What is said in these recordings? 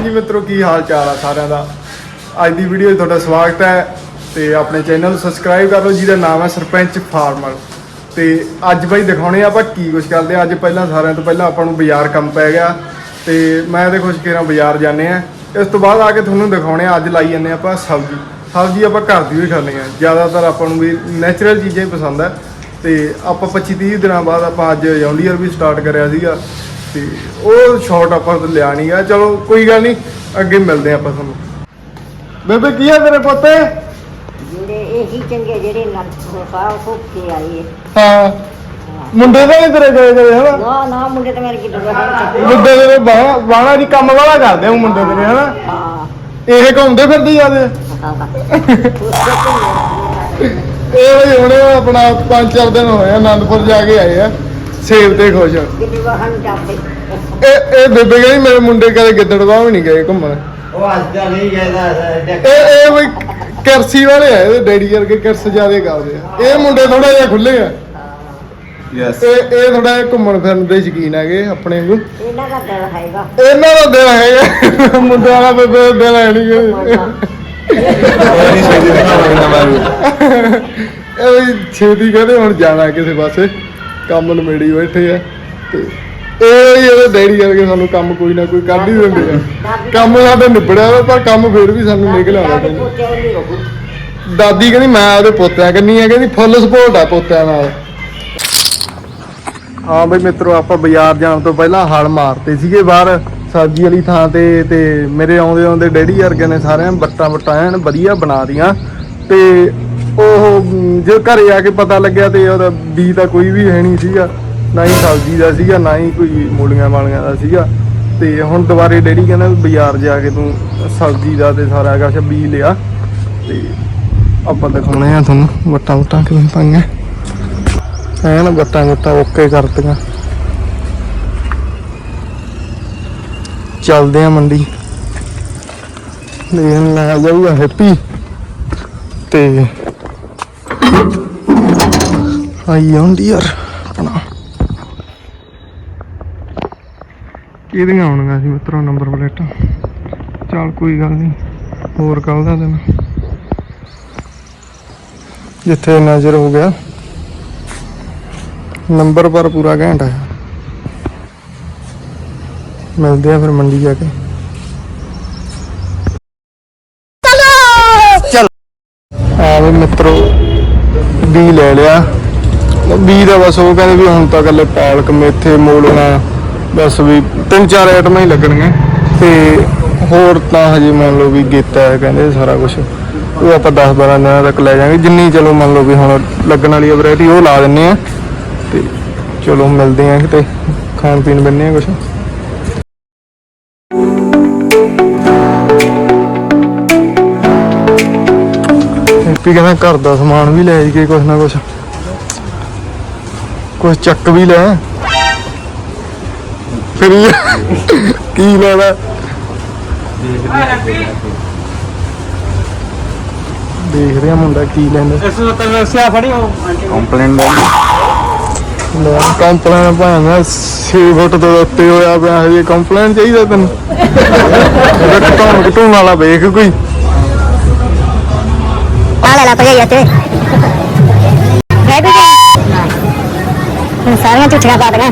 ਹਾਂਜੀ ਮਿੱਤਰੋ, ਕੀ ਹਾਲ ਚਾਲ ਆ ਸਾਰਿਆਂ ਦਾ? ਅੱਜ ਦੀ ਵੀਡੀਓ 'ਚ ਤੁਹਾਡਾ ਸਵਾਗਤ ਹੈ ਤੇ ਆਪਣੇ ਚੈਨਲ ਨੂੰ ਸਬਸਕ੍ਰਾਈਬ ਕਰ ਲਓ, ਜਿਹਦਾ ਨਾਮ ਹੈ ਸਰਪੰਚ ਫਾਰਮਰ। ਤੇ ਅੱਜ ਬਾਈ ਦਿਖਾਉਣੇ ਆਪਾਂ ਕੀ ਕੁਝ ਕਰਦੇ ਆ। ਅੱਜ ਪਹਿਲਾਂ ਸਾਰਿਆਂ ਤੋਂ ਪਹਿਲਾਂ ਆਪਾਂ ਨੂੰ ਬਾਜ਼ਾਰ ਕੰਮ ਪੈ ਗਿਆ। ਤੇ ਮੈਂ ਤੇ ਖੁਸ਼ ਕਿਰਾਂ ਬਾਜ਼ਾਰ ਜਾਂਦੇ ਆ। ਇਸ ਤੋਂ ਬਾਅਦ ਆ ਕੇ ਤੁਹਾਨੂੰ ਦਿਖਾਉਣੇ ਆ, ਅੱਜ ਲਾਈ ਜਾਂਦੇ ਆਪਾਂ ਸਬਜ਼ੀ। ਸਬਜ਼ੀ ਆਪਾਂ ਘਰ ਦੀ ਵੀ ਖਾਂਦੇ ਆ। ਜ਼ਿਆਦਾਤਰ ਆਪਾਂ ਨੂੰ ਵੀ ਨੈਚੁਰਲ ਚੀਜ਼ਾਂ ਹੀ ਪਸੰਦ ਆ। ਤੇ ਆਪਾਂ 25 30 ਦਿਨਾਂ ਬਾਅਦ ਆਪਾਂ ਅੱਜ ਜੌਂਡੀਅਰ ਵੀ ਸਟਾਰਟ ਕਰਿਆ ਸੀਗਾ। ਤੇ ਉਹ ਸ਼ਾਟ ਆਪਾਂ ਤਾਂ ਲਿਆ ਨਹੀਂ ਗਿਆ ਚਲੋ ਕੋਈ ਗੱਲ ਨਹੀਂ ਅੱਗੇ ਮਿਲਦੇ ਆਪਾਂ ਤੁਹਾਨੂੰ। ਬੇਬੇ ਕੀ ਆ ਤੇਰੇ ਪੋਤੇ? ਜਿਹੜੇ ਇਹੀ ਚੰਗੇ ਜਿਹੜੇ ਨਰਸੋਂ ਸਾਹਿਬ ਭੁੱਖੇ ਆਏ ਹਾਂ। ਮੁੰਡੇ ਤਾਂ ਨਹੀਂ ਤੇਰੇ ਗਏ ਹਨਾ? ਨਾ ਨਾ ਮੁੰਡੇ ਤਾਂ ਮੇਰੇ ਬੜੇ ਮੁੰਡੇ ਤੇਰੇ ਬਾਣਾ ਦੀ ਕੰਮ ਵਾਲਾ ਕਰਦੇ ਆ ਮੁੰਡੇ ਤੇਰੇ ਹਨਾ? ਹਾਂ। ਇਹ ਘੁੰਮਦੇ ਫਿਰਦੇ ਜਾਂਦੇ ਇਹ ਵੀ ਹੁਣੇ ਆਪਣਾ ਪੰਜ ਚਾਰ ਦਿਨ ਹੋਏ ਆ ਆਨੰਦਪੁਰ ਜਾ ਕੇ ਆਏ ਆ। ਸੇਬ ਤੇ ਖੁਸ਼। ਆ। ਵਾਹਨ ਜਾਂਦੇ ਇਹ ਇਹ ਬੇਬੇ ਕਹਿੰਦੀ ਮੇਰੇ ਮੁੰਡੇ ਕਦੇ ਗਿੱਦੜਵਾ ਵੀ ਨਹੀਂ ਗਏ ਘੁੰਮਣ। ਉਹ ਅੱਜ ਦਾ ਨਹੀਂ ਇਹ ਇਹ ਵੀ ਕਰਸੀ ਵਾਲੇ ਆ ਇਹਦੇ ਡੈਡੀ ਵਰਗੇ ਕਰਸ ਜਿਆਦੇ ਕਰਦੇ ਆ। ਇਹ ਮੁੰਡੇ ਥੋੜਾ ਜਿਹਾ ਖੁੱਲੇ ਆ। ਯੈਸ ਇਹ ਇਹ ਥੋੜਾ ਜਿਹਾ ਘੁੰਮਣ ਫਿਰਨ ਦੇ ਸ਼ਕੀਨ ਹੈਗੇ ਆਪਣੇ ਨੂੰ ਇਹਨਾਂ ਦਾ ਦਿਲ ਹੈਗਾ। ਇਹਨਾਂ ਦਾ ਦਿਲ ਹੈਗਾ। ਮੁੰਡਿਆਂ ਦਾ ਬੇਬੇ ਦਾ ਦਿਲ ਹੈ ਨਹੀਂ। ਨਹੀਂ ਸੋਚੀ ਦਿਖਾਵਾਂਗਾ ਇਹ ਵੀ ਛੇਤੀ ਕਹਿੰਦੇ ਹੁਣ ਜਾਣਾ ਕਿਸੇ ਪਾਸੇ। ਕੰਮ ਨਮੇੜੀ ਬੈਠੇ ਆ ਤੇ ਇਹ ਵੀ ਇਹਦੇ ਡੈਡੀ ਕਰਕੇ ਸਾਨੂੰ ਕੰਮ ਕੋਈ ਨਾ ਕੋਈ ਕੱਢ ਹੀ ਦਿੰਦੇ ਆ। ਕੰਮ ਸਾਡਾ ਨਿਬੜਿਆ ਵਾ, ਪਰ ਕੰਮ ਫਿਰ ਵੀ ਸਾਨੂੰ ਨਿਕਲ ਆਉਂਦਾ ਰਹੂ ਦਾਦੀ ਕਹਿੰਦੀ ਮੈਂ ਉਹਦੇ ਪੋਤਿਆਂ ਕੰਨੀ ਆ। ਕਹਿੰਦੀ ਫੁੱਲ ਸਪੋਰਟ ਆ ਪੋਤਿਆਂ ਨਾਲ। ਹਾਂ ਬਈ ਮਿੱਤਰੋ ਆਪਾਂ ਬਾਜ਼ਾਰ ਜਾਣ ਤੋਂ ਪਹਿਲਾਂ ਹਲ ਮਾਰਤੇ ਸੀਗੇ ਬਾਹਰ ਸਬਜ਼ੀ ਵਾਲੀ ਥਾਂ ਤੇ ਤੇ ਮੇਰੇ ਆਉਂਦੇ ਆਉਂਦੇ ਡੈਡੀ ਵਰਗੇ ਨੇ ਸਾਰਿਆਂ ਬੱਟਾਂ ਬੱਟਾਂ ਐਨ ਵਧੀਆ ਬਣਾ ਦੀਆਂ। ਤੇ ਉਹ, ਜੇ ਘਰੇ ਆ ਕੇ ਪਤਾ ਲੱਗਿਆ ਤੇ ਉਹਦਾ ਬੀ ਤਾਂ ਕੋਈ ਵੀ ਹੈ ਨਹੀਂ ਸੀਗਾ, ਨਾ ਹੀ ਸਬਜ਼ੀ ਦਾ ਸੀਗਾ, ਨਾ ਹੀ ਕੋਈ ਮੂਲੀਆਂ ਵਾਲੀਆਂ ਦਾ ਸੀਗਾ। ਤੇ ਹੁਣ ਦੁਬਾਰੇ ਡੈਡੀ ਕਹਿੰਦਾ ਬਾਜ਼ਾਰ ਜਾ ਕੇ ਤੂੰ ਸਬਜ਼ੀ ਦਾ ਤੇ ਸਾਰਾ ਕੁਛ ਬੀ ਲਿਆ। ਤੇ ਆਪਾਂ ਦਿਖਾਉਣੇ ਆ ਤੁਹਾਨੂੰ ਵੱਟਾਂ ਵੱਟਾਂ ਕਿਵੇਂ ਪਾਈਆਂ। ਐਨ ਵੱਟਾਂ ਵੱਟਾਂ ਓਕੇ ਕਰਤੀਆਂ। ਚੱਲਦੇ ਆ ਮੰਡੀ। ਲੈਣ ਲੈ ਜਾਊਗਾ ਹੈਪੀ ਤੇ ਆਈ ਯਾਰ ਆਪਣਾ। ਕਿਹਦੀਆਂ ਆਉਣਗੀਆਂ ਸੀ ਮਿੱਤਰੋ ਨੰਬਰ ਪਲੇਟਾਂ? ਚੱਲ ਕੋਈ ਗੱਲ ਨਹੀਂ ਹੋਰ ਕੱਲ ਦਾ ਦਿਨ। ਜਿੱਥੇ ਨਜ਼ਰ ਹੋ ਗਿਆ ਨੰਬਰ ਪਰ ਪੂਰਾ ਘੈਂਟ ਹੈ ਮਿਲਦੇ ਆ ਫਿਰ ਮੰਡੀ ਜਾ ਕੇ। ਚਲ! ਆ ਵੀ ਮਿੱਤਰੋ ਬੀ ਲੈ ਲਿਆ। ਬੀ ਦਾ ਬਸ ਉਹ ਕਹਿੰਦੇ ਵੀ ਹੁਣ ਤਾਂ ਇਕੱਲੇ ਪਾਲਕ, ਮੇਥੇ, ਮੂਲੀਆਂ, ਬਸ ਵੀ ਤਿੰਨ ਚਾਰ ਆਈਟਮਾਂ ਹੀ ਲੱਗਣਗੀਆਂ ਤੇ ਹੋਰ ਤਾਂ ਹਜੇ ਮੰਨ ਲਓ ਵੀ ਗੀਤਾ ਹੈ ਕਹਿੰਦੇ ਸਾਰਾ ਕੁਝ ਉਹ ਆਪਾਂ 10 12 ਦਿਨਾਂ ਤੱਕ ਲੈ ਜਾਾਂਗੇ ਜਿੰਨੀ ਚਲੋ ਮੰਨ ਲਓ ਵੀ ਹੁਣ ਲੱਗਣ ਵਾਲੀ ਵੈਰਾਈਟੀ ਉਹ ਲਾ ਦਿੰਨੇ ਆ। ਤੇ ਚਲੋ ਮਿਲਦੇ ਆ ਕਿਤੇ। ਖਾਣ ਪੀਣ ਬੰਨੇ ਆ ਕੁਛ। ਹੈਪੀ ਕਹਿੰਦਾ ਘਰ ਦਾ ਸਮਾਨ ਵੀ ਲੈ ਜਾਈਏ ਕੁਛ ਨਾ ਕੁਛ। ਕੁਛ ਚੱਕ ਵੀ ਲੈ। ਫਿਰ ਕੀ ਲੈਣਾ? ਦੇਖਦੇ ਆ ਮੁੰਡਾ ਕੀ ਲੈਂਦਾ। ਇਸ ਨੂੰ ਤਾਂ ਸਿਆ ਫੜੀ ਹੋ ਕੰਪਲੇਂਟ ਲੈ ਕੰਪਲੇਨ ਭਾਂਗਾ 6 ਫੁੱਟ ਤੋਂ ਉੱਤੇ ਹੋਇਆ ਪਿਆ ਹਜੇ ਕੰਪਲੇਨ ਚਾਹੀਦਾ ਤੈਨੂੰ। ਘਟਾਉਣ ਘਟਾਉਣ ਵਾਲਾ ਵੇਖ ਕੋਈ। ਆ ਲੈ ਲੈ ਭਈਆ ਤੇ ਹੈ ਵੀ ਹੁਣ ਸਾਰੀਆਂ ਝੂਠੀਆਂ ਪਾ ਦੇਣਾ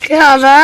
ਕਿਆ ਵਾ